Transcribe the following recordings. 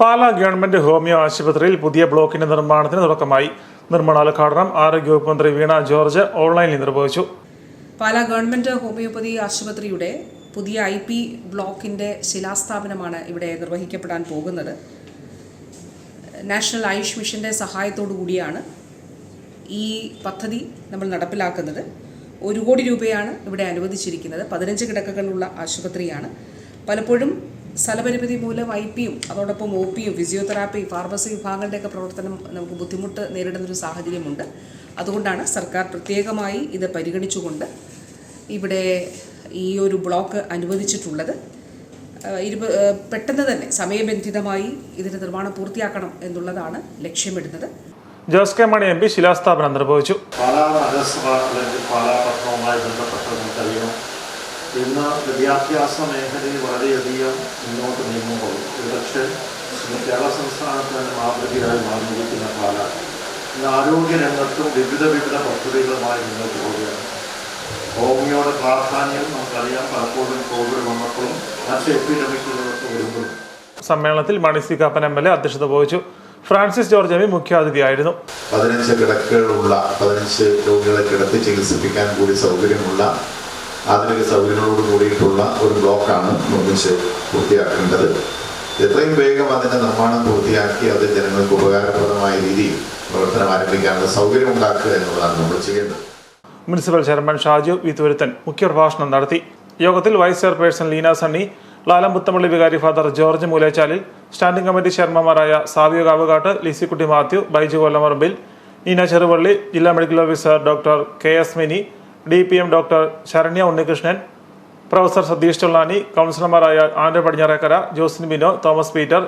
Pala government homeo ആശുപത്രിയിൽ പുതിയ ബ്ലോക്കിന്റെ നിർമ്മാണത്തിന് തുടക്കമായി. നിർമ്മാണോദ്ഘാടനം ആരോഗ്യവകുപ്പ് മന്ത്രി വീണ ജോർജ് ഓൺലൈനിൽ നിർവഹിച്ചു. പാലാ ഗവൺമെന്റ് ഹോമിയോപ്പതി ആശുപത്രിയുടെ പുതിയ ഐ പി ബ്ലോക്കിന്റെ ശിലാസ്ഥാപനമാണ് ഇവിടെ നിർവഹിക്കപ്പെടാൻ പോകുന്നത്. നാഷണൽ ആയുഷ് മിഷന്റെ സഹായത്തോടു കൂടിയാണ് ഈ പദ്ധതി നമ്മൾ നടപ്പിലാക്കുന്നത്. ഒരു കോടി രൂപയാണ് ഇവിടെ അനുവദിച്ചിരിക്കുന്നത്. പതിനഞ്ച് കിടക്കകളുള്ള ആശുപത്രിയാണ്. പലപ്പോഴും സ്ഥലപരിമിതി മൂലം ഐ പിയും അതോടൊപ്പം ഒ പിയും ഫിസിയോതെറാപ്പി ഫാർമസി വിഭാഗങ്ങളുടെയൊക്കെ പ്രവർത്തനം നമുക്ക് ബുദ്ധിമുട്ട് നേരിടുന്ന ഒരു സാഹചര്യമുണ്ട്. അതുകൊണ്ടാണ് സർക്കാർ പ്രത്യേകമായി ഇത് പരിഗണിച്ചുകൊണ്ട് ഇവിടെ ഈ ഒരു ബ്ലോക്ക് അനുവദിച്ചിട്ടുള്ളത്. ഇരുപ പെട്ടെന്ന് തന്നെ സമയബന്ധിതമായി ഇതിന്റെ നിർമ്മാണം പൂർത്തിയാക്കണം എന്നുള്ളതാണ് ലക്ഷ്യമിടുന്നത്. Jose K Mani M P ശിലാസ്ഥാപനം നിർവഹിച്ചു. പാലാ നഗരസഭ അല്ലെങ്കിൽ പാലാ പട്ടണവുമായി ബന്ധപ്പെട്ട് നമുക്കറിയാം ഇന്ന് വിദ്യാഭ്യാസ മേഖലയിൽ വളരെയധികം മുന്നോട്ട് നീങ്ങുമ്പോൾ ഒരുപക്ഷെ കേരള സംസ്ഥാനത്ത് തന്നെ മാതൃകയായി മാറിയിരിക്കുന്ന പാല ഇന്ന് ആരോഗ്യരംഗത്തും വിവിധ വിവിധ പദ്ധതികളുമായി മുന്നോട്ട് പോവുകയാണ് ഹോമിയോയുടെ പ്രാധാന്യം നമുക്കറിയാം പലപ്പോഴും കോവിഡ് വന്നപ്പോഴും മറ്റ് എപ്പിഡമിക്കുകളൊക്കെ വരുമ്പോൾ സമ്മേളനത്തിൽ Mani C Kappan M L A അധ്യക്ഷത വഹിച്ചു. Francis George M. പി മുഖ്യാതിഥിയായിരുന്നു. പതിനഞ്ച് കിടക്കകളുള്ള പതിനഞ്ച് രോഗികളെ കിടത്തി ചികിത്സിപ്പിക്കാൻ കൂടി സൗകര്യമുള്ള ആധുനിക സൗകര്യങ്ങളോട് കൂടിയിട്ടുള്ള ഒരു ബ്ലോക്കാണ് നിർമ്മിച്ച് പൂർത്തിയാക്കേണ്ടത്. എത്രയും വേഗം അതിന്റെ നിർമ്മാണം പൂർത്തിയാക്കി അത് ജനങ്ങൾക്ക് ഉപകാരപ്രദമായ രീതിയിൽ പ്രവർത്തനം ആരംഭിക്കാനുള്ള സൗകര്യം ഉണ്ടാക്കുക എന്നുള്ളതാണ് നമ്മൾ ചെയ്യേണ്ടത്. മുനിസിപ്പൽ ചെയർമാൻ ഷാജു വിത്തുരുത്തൻ മുഖ്യപ്രഭാഷണം നടത്തി. യോഗത്തിൽ വൈസ് ചെയർപേഴ്സൺ ലീന സണ്ണി ലാലം പുത്തമള്ളി വികാരി father George Moolechalil standing committee ചെയർമാൻമാരായ Savio Kavukattu Lissykutty Mathew Baiju Kollamparambil Neena Cheruvally ജില്ലാ medical officer doctor K S Mini D P M doctor Saranya Unnikrishnan professor Satheesh Chollani കൗൺസിലർമാരായ Andra Padinjarekkara Josin Bino Thomas Peter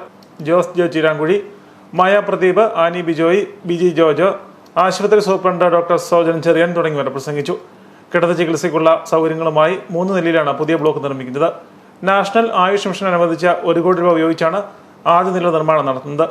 Jose Jo Chirankuzhi Maya Pradeep Annie Bijoy Biji Jojo ആശുപത്രി സൂപ്രണ്ട് ഡോക്ടർ സോജൻ ചെറിയൻ തുടങ്ങിയവർ പ്രസംഗിച്ചു. കിടത്ത ചികിത്സയ്ക്കുള്ള സൗകര്യങ്ങളുമായി മൂന്ന് നിലയിലാണ് പുതിയ ബ്ലോക്ക് നിർമ്മിക്കുന്നത്. നാഷണൽ ആയുഷ് മിഷൻ അനുവദിച്ച ഒരു കോടി രൂപ ഉപയോഗിച്ചാണ് ആദ്യ നില നിർമ്മാണം നടത്തുന്നത്.